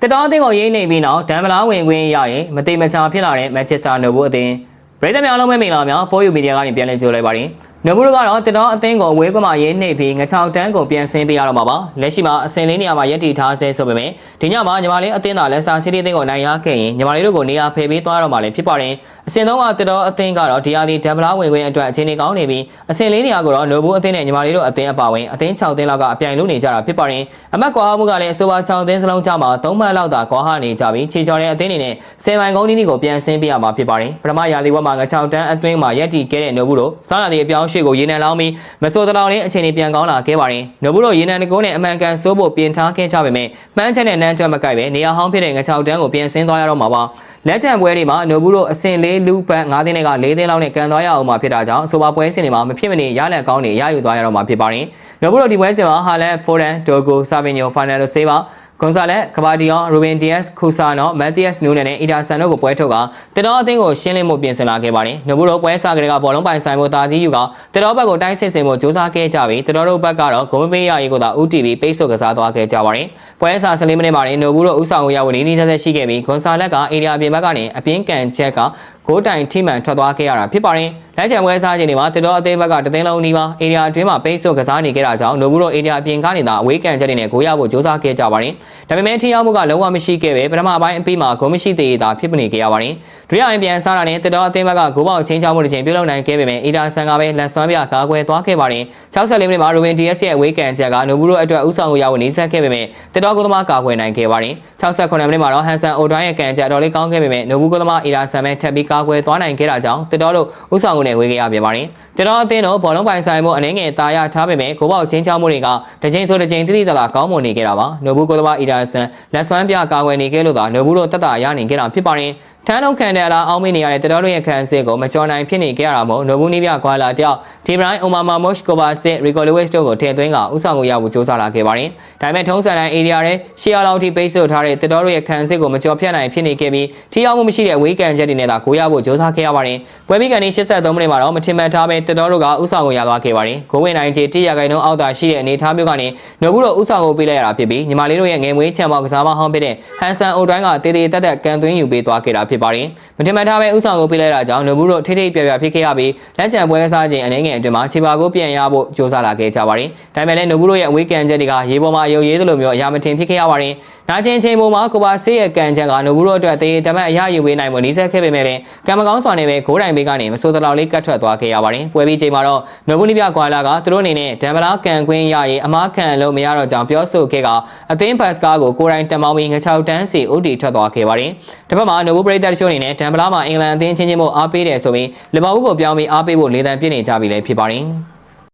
တက်တော်အသင်းကိုရိမ့်နေပြီးနောက်ဒန်ဗလာဝင်ခွင့်ရရင်မတိမချာဖြစ်လာတဲ့မန်ချက်စတာနိုဘူးအသင်းပြည်သူများလုံးမဲ့မင်္ဂလာများ For You Media ကနေပြန်လည်ကြိုလိုက်ပါတယ် နဘူးတို့ကတော့တက်တော်အသင်းကိုဝေးကွမှာရေးနှိပ်ပြီးငချောက်တန်းကိုပြန်ဆင်းပေးရတော့မှာပါလက်ရှိမှာအစင်လေးနေရာမှာရပ်တည်ထားဆဲဆိုပေမဲ့ဒီညမှာညီမလေးအသင်းသာလက်စတာစီးတီးအသင်းကိုနိုင်ရခဲ့ရင်ညီမလေးတို့ကိုနေရာဖယ်ပေးသွားတော့မှာလည်းဖြစ်ပါတယ်အစင်သုံးကတက်တော်အသင်းကတော့ဒီယာဒီဒန်ဗလာဝင်ခွင့်အတွက်အခြေအနေကောင်းနေပြီးအစင်လေးနေရာကိုတော့နိုဘူးအသင်းနဲ့ညီမလေးတို့အသင်းအပါဝင်အသင်း6သင်းလောက်ကအပြိုင်လို့နေကြတာဖြစ်ပါတယ်အမတ်ကွာမှုကလည်းအဆိုပါ6သင်းစလုံးကြမှာ3မှတ်လောက်သာကွာဟနေကြပြီးခြေချော်တဲ့အသင်းတွေနဲ့10မိုင်ကုန်းနီးနီးကိုပြန်ဆင်းပေးရမှာဖြစ်ပါတယ်ပထမရာသီဝက်မှာငချောက်တန်းအတွင်းမှာရက်တီခဲ့တဲ့နိုဘူးတို့စားလာတဲ့အပြောင်းရွှေ့ကိုရေနံလောင်းပြီးမဆိုးတလောင်လေးအခြေအနေပြန်ကောင်းလာခဲ့ပါတယ်နိုဘူးတို့ရေနံတကုန်းနဲ့အမှန်ကန်စိုးဖို့ပြင်ထားခဲ့ကြပေမဲ့မှန်းချက်နဲ့နန်းချက်မကိုက်ပဲနေရာဟောင်းဖြစ်တဲ့ငချောက်တန်းကိုပြန်ဆင်းသွားရတော့မှာပါလက်ချံပွဲတွေမှာနိုဘူးတို့အဆင့်လေးလူပတ်9သိန်းနဲ့က4သိန်းလောက်နဲ့ကန်သွားရအောင်မှာဖြစ်တာကြောင့်အဆိုပါပွဲစဉ်တွေမှာမဖြစ်မနေရလက်ကောင်းတွေရယူသွားရတော့မှာဖြစ်ပါတယ်။နိုဘူးတို့ဒီပွဲစဉ်မှာဟာလန်ဖိုဒန်ဒိုဂိုဆာဗီညိုဖာနယ်လိုဆေးပါ ဂွန်ဆာလက်ကဘာဒီယောရူဘင်ဒီယက်ခူဆာနောမက်သီယက်နူးနဲ့အီဒါဆန်တို့ကိုပွဲထုတ်ကတတော်အသင်းကိုရှင်းလင်းမှုပြင်ဆင်လာခဲ့ပါတယ်။နိုဘူးတို့ပွဲစားကလေးကဘောလုံးပိုင်ဆိုင်မှုတာကြီးယူကတတော်ဘက်ကိုတိုင်းစစ်စင်မှုစူးစမ်းခဲ့ကြပြီးတတော်တို့ဘက်ကတော့ဂုံမပေးရရေးကိုသာ UTV ပိတ်ဆို့ကစားသွားခဲ့ကြပါတယ်။ပွဲစား14မိနစ်မှာနေနိုဘူးတို့ဥဆောင်ကိုရဝင်နေနေဆက်ဆက်ရှိခဲ့ပြီးဂွန်ဆာလက်ကအေရီယာပြင်ဘက်ကနေအပြင်းကန်ချက်က ဂိုးတိုင်ထိမှန်ထွက်သွားခဲ့ရတာဖြစ်ပါတယ်။လက်ချံပွဲစားခြင်းတွေမှာတတော်အသေးဘက်ကတသိန်းလုံးနီးပါးအေရီယာအတွင်းမှာပိတ်ဆို့ကစားနေခဲ့တာကြောင့်နိုဘူးတို့အေရီယာပြင်ကနေသာအဝေးကန်ချက်တွေနဲ့ဂိုးရဖို့ကြိုးစားခဲ့ကြပါတယ်။ဒါပေမဲ့ထိရောက်မှုကလုံးဝမရှိခဲ့ပဲပထမပိုင်းအပြီးမှာဂိုးမရှိသေးတာဖြစ်နေခဲ့ရပါတယ်။ဒရီယာအပြန်စားတာနဲ့တတော်အသေးဘက်ကဂိုးပေါက်ချင်းချောင်းမှုတစ်ချိန်ပြုလုပ်နိုင်ခဲ့ပေမဲ့အေဒါဆန်ကပဲလက်စွမ်းပြကာကွယ်သွားခဲ့ပါတယ်။64မိနစ်မှာရိုဝင်ဒီယက်ရဲ့အဝေးကန်ချက်ကနိုဘူးတို့အတွက်ဥဆောင်ကိုရဖို့နေဆက်ခဲ့ပေမဲ့တတော်ကုသမားကာကွယ်နိုင်ခဲ့ပါတယ်။68မိနစ်မှာတော့ဟန်ဆန်အိုဒိုင်းရဲ့ကန်ချက်တော်လေးကောင်းခဲ့ပေမဲ့နိုဘူးကုသမားအေဒါဆန်ပဲထပ်ပြီးကာကွယ်သွားနိုင်ခဲ့တာကြောင့်တတော်တို့ဥဆောင်ကိုနဲ့ဝေးခဲ့ရပြန်ပါတယ်။တတော်အသင်းတို့ဘောလုံးပိုင်ဆိုင်မှုအနေငယ်တာယာထားပေမဲ့ကိုပေါက်ချင်းချောင်းမှုတွေကတစ်ချိန်ဆိုတစ်ချိန်တိတိတလာကောင်းမွန်နေခဲ့တာပါ။နိုဘူးကုသမားအေဒါဆန်လက်စွမ်းပြကာကွယ်နေခဲ့လို့သာနိုဘူးတို့တက်တာရနေခဲ့တာဖြစ်ပါတယ်။ ထန်းလုံးခံတဲ့အလားအောင်းမိနေရတဲ့တတော်တို့ရဲ့ခန်းစစ်ကိုမကျော်နိုင်ဖြစ်နေကြရတာမို့နိုဘူးနီးပြကွာလာတယောက်ဒီဘရိုင်းအိုမာမာမော့ရှ်ကိုဘာစစ်ရီကိုလီဝစ်တို့ကိုထည့်သွင်းကဥဆောင်ကိုရဖို့စ조사လာခဲ့ပါတယ်။ဒါပေမဲ့ထုံးစံတိုင်းအေရီယာရဲ့ရှေ့အောင်လောက်ထိပိတ်ဆို့ထားတဲ့တတော်တို့ရဲ့ခန်းစစ်ကိုမကျော်ဖြတ်နိုင်ဖြစ်နေခဲ့ပြီးထိရောက်မှုမရှိတဲ့ဝေးကန်ချက်တွေနဲ့သာကိုရဖို့စ조사ခဲ့ရပါတယ်။ပွဲပြီးကန်ဒီ83မိနစ်မှာတော့မထင်မှန်ထားပဲတတော်တို့ကဥဆောင်ကိုရသွားခဲ့ပါတယ်။ဂိုးဝင်နိုင်ချေတိရဂိုင်နှုန်းအောက်သာရှိတဲ့အနေအထားမျိုးကနေနိုဘူးတို့ဥဆောင်ကိုပေးလိုက်ရတာဖြစ်ပြီးညီမလေးတို့ရဲ့ငယ်မွေးချန်ပေါကစားမဟောင်းဖြစ်တဲ့ဟန်ဆန်အိုဒိုင်းကတေးသေးတက်တက်ကန်သွင်းယူပေးသွားခဲ့တာဖြစ် ်ပါတယ်။မထင်မှန်ထားပဲဥဆောင်ကိုပေးလိုက်တာကြောင့်နိုဘူးတို့ထိထိပြပြဖြစ်ခဲ့ရပြီးလက်ချံပွဲစားခြင်းအနေငယ်အတွင်းမှာခြေပါကိုပြန်ရဖို့စ조사လာခဲ့ကြပါတယ်။ဒါပေမဲ့လည်းနိုဘူးတို့ရဲ့အဝေးကန်ချက်တွေကရေပေါ်မှာအယုံရေးသလိုမျိုးအရာမထင်ဖြစ်ခဲ့ရပါတယ်။ နာကျင်ချိန်ပေါ်မှာကိုပါဆေးရဲ့ကန်ချက်ကနိုဘူးတို့အတွက်တေးတမတ်အရယူပေးနိုင်မှုနှီးဆက်ခဲ့ပေမဲ့လည်းကံမကောင်းစွာနဲ့ပဲဂိုးတိုင်ပေးကနေမဆိုးစလောက်လေးကတ်ထွက်သွားခဲ့ရပါတယ်။ပွဲပြီးချိန်မှာတော့နိုဘူးနိပြကွာလာကသူတို့အနေနဲ့ဒန်ဗလာကန်ကွင်းရရင်အမားခံလို့မရတော့ကြောင်းပြောဆိုခဲ့ကအသင်းဘတ်စကားကိုကိုရိုင်းတက်မောင်းပြီးငချောက်တန်းစီဥတီထွက်သွားခဲ့ပါတယ်။တစ်ဖက်မှာနိုဘူးပရိသတ်ချို့အနေနဲ့ဒန်ဗလာမှာအင်္ဂလန်အသင်းချင်းချင်းမို့အားပေးတယ်ဆိုပြီးလီဗာပူးကိုပြောင်းပြီးအားပေးဖို့လေသံပြစ်နေကြပြီလည်းဖြစ်ပါတယ်။